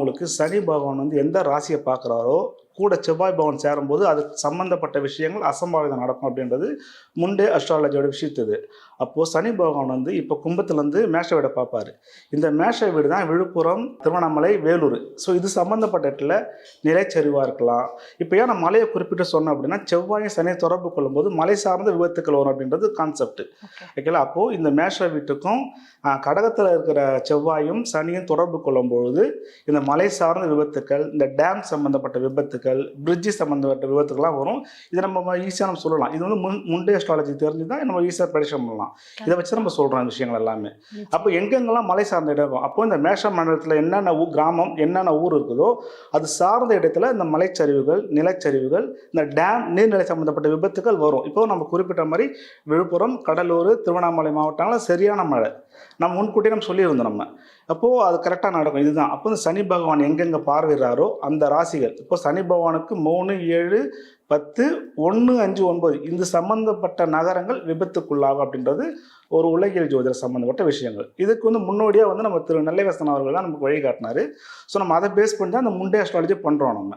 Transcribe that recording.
அவங்களுக்கு சனி பகவான் வந்து எந்த ராசியை பார்க்குறாரோ கூட செவ்வாய் பகவான் சேரும்போது அது சம்பந்தப்பட்ட விஷயங்கள் அசம்பாவிதம் நடக்கும் அப்படின்றது முண்டே அஸ்ட்ராலஜியோட விஷயத்து இது. அப்போது சனி பகவான் வந்து இப்போ கும்பத்துலேருந்து மேஷ வீடை பார்ப்பாரு. இந்த மேஷ வீடு தான் விழுப்புரம் திருவண்ணாமலை வேலூர். ஸோ இது சம்மந்தப்பட்ட இடத்துல நிலைச்சரிவாக இருக்கலாம். இப்போ ஏன் நான் மலையை குறிப்பிட்டு சொன்னேன் அப்படின்னா செவ்வாயும் சனியை தொடர்பு கொள்ளும்போது மலை சார்ந்த விபத்துக்கள் வரும் அப்படின்றது கான்செப்ட் ஓகேங்களா அப்போது இந்த மேஷ வீட்டுக்கும் கடகத்தில் இருக்கிற செவ்வாயும் சனியும் தொடர்பு கொள்ளும் பொழுது இந்த மலை சார்ந்த விபத்துக்கள் இந்த டேம் சம்மந்தப்பட்ட விபத்துக்கள் பிரிட்ஜு சம்மந்தப்பட்ட விபத்துக்கள்லாம் வரும். இதை நம்ம ஈஸியாக நம்ம சொல்லலாம். இது வந்து முன் முண்டே அஸ்ட்ராலஜி தெரிஞ்சு தான் நம்ம ஈஸியாக ப்ரெடிக்ஷன் பண்ணலாம்? இதை வச்சு நம்ம சொல்கிறோம் விஷயங்கள் எல்லாமே. அப்போ எங்கெங்கெல்லாம் மலை சார்ந்த இடம் அப்போ இந்த மேஷ மண்டலத்தில் என்னென்ன ஊ கிராமம் என்னென்ன ஊர் இருக்குதோ அது சார்ந்த இடத்துல இந்த மலைச்சரிவுகள் நிலச்சரிவுகள் இந்த டேம் நீர்நிலை சம்மந்தப்பட்ட விபத்துக்கள் வரும். இப்போ நம்ம குறிப்பிட்ட மாதிரி விழுப்புரம் கடலூர் திருவண்ணாமலை மாவட்டங்களில் சரியான மழை. நம்ம முன்கூட்டியே நம்ம சொல்லியிருந்தோம் நம்ம. அப்போது அது கரெக்டாக நடக்கும். இதுதான். அப்போ சனி பகவான் எங்கெங்கே பார்வையிறாரோ அந்த ராசிகள். இப்போ சனி பகவானுக்கு மூணு ஏழு பத்து ஒன்று அஞ்சு ஒன்பது. இந்த சம்பந்தப்பட்ட நகரங்கள் விபத்துக்குள்ளாகும் அப்படின்றது ஒரு உலகியல் ஜோதிட சம்மந்தப்பட்ட விஷயங்கள். இதுக்கு வந்து முன்னோடியாக வந்து நம்ம திரு நெல்லைவசன் அவர்கள் தான் நமக்கு வழிகாட்டினார். ஸோ நம்ம அதை பேஸ் பண்ணி தான் அந்த முண்டே அஸ்ட்ராலஜி பண்ணுறோம் நம்ம.